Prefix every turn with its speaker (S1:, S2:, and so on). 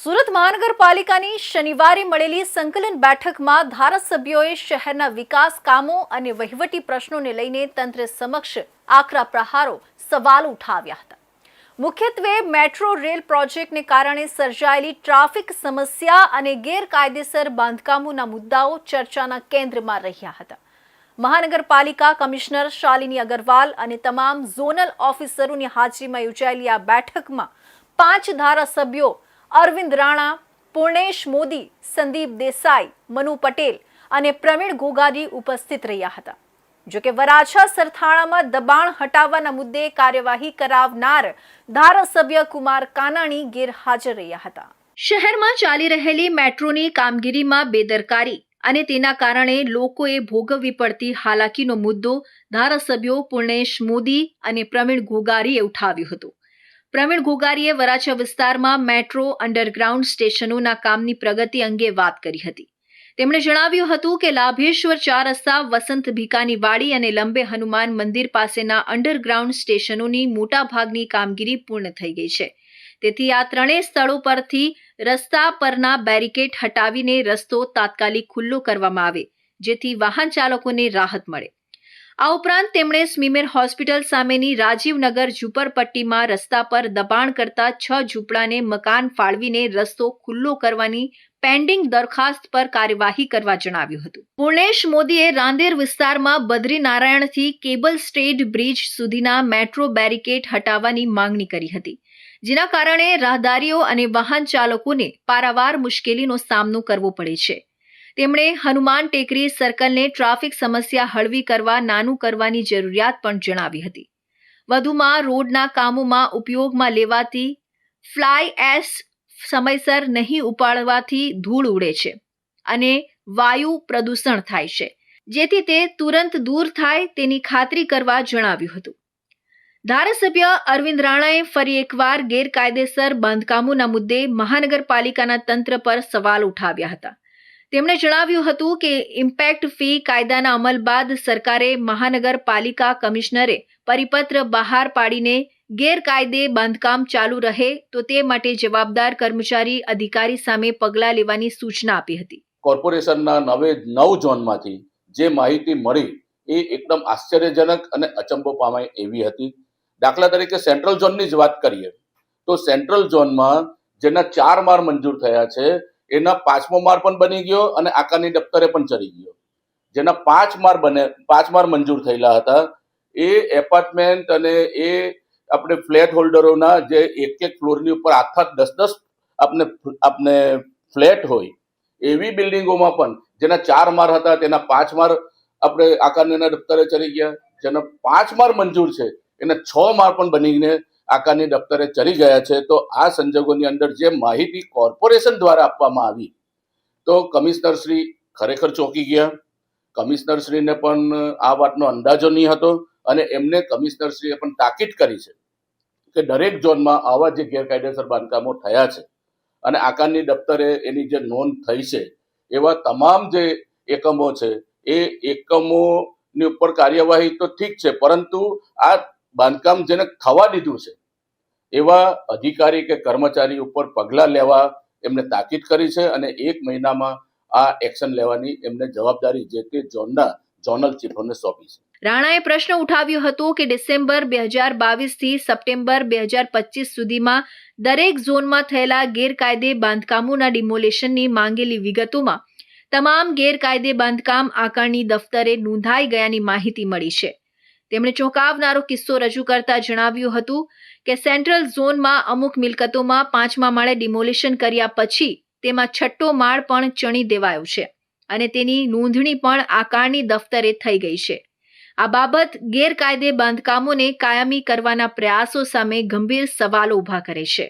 S1: સુરત મહાનગરપાલિકાની શનિવારે મળેલી સંકલન બેઠકમાં ધારાસભ્યોએ શહેરના વિકાસ કામો અને વહીવટી પ્રશ્નોને લઈને તંત્ર સમક્ષ આકરા પ્રહારો સવાલ ઉઠાવ્યા હતા. મુખ્યત્વે મેટ્રો રેલ પ્રોજેક્ટને કારણે સર્જાયેલી ટ્રાફિક સમસ્યા અને ગેરકાયદેસર બાંધકામોના મુદ્દાઓ ચર્ચાના કેન્દ્રમાં રહ્યા હતા. મહાનગરપાલિકા કમિશનર શાલિની અગરવાલ અને તમામ ઝોનલ ઓફિસરોની હાજરીમાં યોજાયેલી આ બેઠકમાં પાંચ ધારાસભ્યો અરવિંદ રાણા, પૂર્ણેશ મોદી, સંદીપ દેસાઈ, મનુ પટેલ અને પ્રવીણ ઘોઘાજી ઉપસ્થિત રહ્યા હતા. જોકે વરાછા સરથાણામાં દબાણ હટાવવાના મુદ્દે કાર્યવાહી કરાવનાર ધારાસભ્ય કુમાર કાનાણી ગેરહાજર રહ્યા હતા. શહેરમાં ચાલી રહેલી મેટ્રોની કામગીરીમાં બેદરકારી અને તેના કારણે લોકોએ ભોગવવી પડતી હાલાકીનો મુદ્દો ધારાસભ્યો પૂર્ણેશ મોદી અને પ્રવીણ ઘોગારીએ ઉઠાવ્યું હતું. પ્રવીણ ઘોગારીએ વરાછા વિસ્તારમાં મેટ્રો, અંડરગ્રાઉન્ડ સ્ટેશનોના કામની પ્રગતિ અંગે વાત કરી હતી. તેમણે જણાવ્યું હતું કે લાભેશ્વર ચાર રસ્તા, વસંત ભીકાની વાડી અને લંબે હનુમાન મંદિર પાસેના અંડરગ્રાઉન્ડ સ્ટેશનોની મોટાભાગની કામગીરી પૂર્ણ થઈ ગઈ છે. તેથી આ ત્રણેય સ્થળો પરથી રસ્તા પરના બેરિકેડ હટાવીને રસ્તો તાત્કાલિક ખુલ્લો કરવામાં આવે, જેથી વાહન ચાલકોને રાહત મળે. આ ઉપરાંત તેમણે સ્મીમેર હોસ્પિટલ સામેની રાજીવનગર ઝુંપડપટ્ટીમાં રસ્તા પર દબાણ કરતા છ ઝૂંપડાને મકાન ફાળવીને રસ્તો ખુલ્લો કરવાની પેન્ડિંગ દરખાસ્ત પર કાર્યવાહી કરવા જણાવ્યું હતું. પૂર્ણેશ મોદીએ રાંદેર વિસ્તારમાં બદ્રીનારાયણથી કેબલ સ્ટેડ બ્રિજ સુધીના મેટ્રો બેરિકેડ હટાવવાની માંગણી કરી હતી. જેના કારણે રાહદારીઓ અને વાહન ચાલકોને પારાવાર મુશ્કેલીનો સામનો કરવો પડે છે. તેમણે હનુમાન ટેકરી સર્કલને ટ્રાફિક સમસ્યા હળવી કરવા, નાનું કરવાની જરૂરિયાત પણ જણાવી હતી. વધુમાં રોડના કામોમાં ઉપયોગમાં લેવાતી ફ્લાય એશ સમયસર નહીં ઉપાડવાથી ધૂળ ઉડે છે અને વાયુ પ્રદૂષણ થાય છે. જેથી તે તુરંત દૂર થાય તેની ખાતરી કરવા જણાવ્યું હતું. ધારાસભ્ય અરવિંદ રાણાએ ફરી એકવાર ગેરકાયદેસર બાંધકામોના મુદ્દે મહાનગરપાલિકાના તંત્ર પર સવાલ ઉઠાવ્યા હતા. તેમણે જણાવ્યું હતું કે ઇમ્પેક્ટ ફી કાયદાના અમલ બાદ સરકારે મહાનગરપાલિકા કમિશનરે પરિપત્ર બહાર પાડીને ગેરકાયદે બાંધકામ ચાલુ રહે તો તે માટે જવાબદાર કર્મચારી અધિકારી સામે પગલાં લેવાની સૂચના આપી હતી.
S2: કોર્પોરેશનના નવે નવ ઝોનમાંથી જે માહિતી મળી એ એકદમ આશ્ચર્યજનક અને અચંબો પામાય એવી હતી. દાખલા તરીકે સેન્ટ્રલ ઝોનની જ વાત કરીએ તો સેન્ટ્રલ ઝોનમાં જેના ચાર માર મંજૂર થયા છે એના પાંચમો માર પણ બની ગયો અને આકારની દફતરે પણ ચડી ગયો. જેના પાંચ માર બને, પાંચ માર મંજૂર થયેલા હતા. એ એપાર્ટમેન્ટ અને એ આપણે ફ્લેટ હોલ્ડરોના જે એક એક ફ્લોરની ઉપર આઠ દસ દસ આપને આપને ફ્લેટ હોય, એવી બિલ્ડિંગોમાં પણ જેના ચાર માર હતા, તેના પાંચ માર આપણે આકારના દફતરે ચડી ગયા. જેના પાંચ માર મંજૂર છે, એના છ માર પણ બનીને આકારની દફતરે ચડી ગયા છે, તો આ સંજોગોની અંદર જે માહિતી કોર્પોરેશન દ્વારા આપવામાં આવી, તો કમિશનર શ્રી ખરેખર ચોંકી ગયા. કમિશનર શ્રીને પણ આ વાતનો અંદાજો નહીં હતો અને એમને કમિશનર શ્રીએ પણ તાકીદ કરી છે કે દરેક ઝોનમાં આવા જે ગેરકાયદેસર બાંધકામો થયા છે અને આકારની દફતરે એની જે નોંધ થઈ છે, એવા તમામ જે એકમો છે, એ એકમોની ઉપર કાર્યવાહી તો ઠીક છે, પરંતુ આ બાંધકામ જેને થવા દીધું છે એવા અધિકારી કે કર્મચારી ઉપર પગલાં લેવા એમને તાકીદ કરી છે અને એક મહિનામાં આ એક્શન લેવાની એમને જવાબદારી જે તે ઝોનના ઝોનલ ચીફોને સોંપી છે.
S1: રાણાએ પ્રશ્ન ઉઠાવ્યો હતો કે ડિસેમ્બર બે હજાર બાવીસથી સપ્ટેમ્બર બે હજાર પચીસ સુધીમાં દરેક ઝોનમાં થયેલા ગેરકાયદે બાંધકામોના ડિમોલેશનની માંગેલી વિગતોમાં તમામ ગેરકાયદે બાંધકામ આકારણી દફતરે નોંધાઈ ગયાની માહિતી મળી છે. તેમણે ચોંકાવનારો કિસ્સો રજૂ કરતા જણાવ્યું હતું કે સેન્ટ્રલ ઝોનમાં અમુક મિલકતોમાં પાંચમા માળે ડિમોલિશન કર્યા પછી તેમાં છઠ્ઠો માળ પણ ચણી દેવાયો છે અને તેની નોંધણી પણ આકારની દફતરે થઈ ગઈ છે. આ બાબત ગેરકાયદે બાંધકામોને કાયમી કરવાના પ્રયાસો સામે ગંભીર સવાલો ઊભા કરે છે.